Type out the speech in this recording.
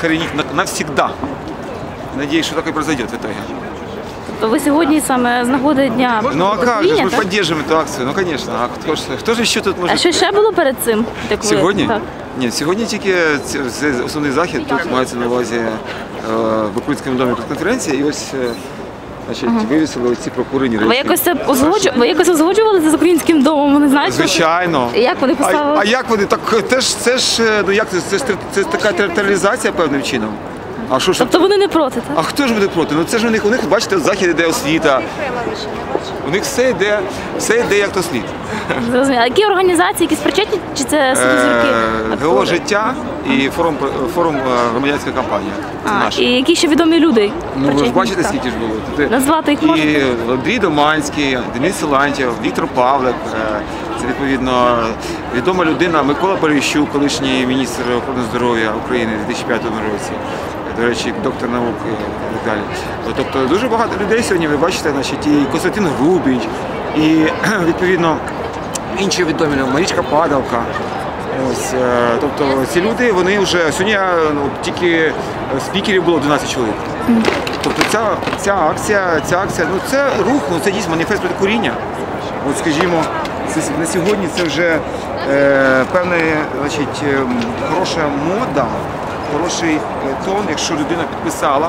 Коренить на- навсегда. Надеюсь, что так и произойдет в итоге. То ви сьогодні саме з нагоди дня Ну а как же, Україні, мы так? поддерживаем эту акцию. Ну конечно, а кто, ж- же еще тут А может... що ще було перед цим? Так ви- Сьогодні? Так. Ні, сьогодні тільки ці- це основний захід. Тут мається на увазі е, в Українському домі конференція. І ось е, значить, вивісили оці прокурені Ви якось це узгоджу... ви якось узгоджували це з українським знають? Звичайно. Як вони поставили? а як вони? Так теж це ж е, ну як це? Це ж це ж така територіалізація певним чином. А що ж? Тобто вони не проти, так? А хто ж буде проти? Ну це ж у них, у них, бачите, захід іде освіта. У них все йде, все йде як то слід. Зрозуміло. А які організації, якісь причетні? Чи це собі? Е, актори? ГО життя і форум форум е, громадянська кампанія. Це А, і які ще відомі люди? Ну ви ж бачите, Так. скільки ж було. Назвати їх і? Андрій Доманський, Денис Силантьєв, Віктор Павлик. Це відповідно відома людина Микола Поліщук, колишній міністр охорони здоров'я України у 2005 році. До речі, доктор наук і так далі. Тобто дуже багато людей сьогодні ви бачите, значить, і Костянтин Грубіч, і відповідно інші відомі Марічка Падалка. Ось, е, тобто ці люди, вони вже сьогодні е, ну, тільки е, спікерів було 12 чоловік. Тобто ця, ця акція, ця акція, ну це рух, ну це дійсно маніфест проти куріння. От скажімо, на сьогодні це вже е, певна значить, ем, хороша мода, хороший е, тон, якщо людина підписала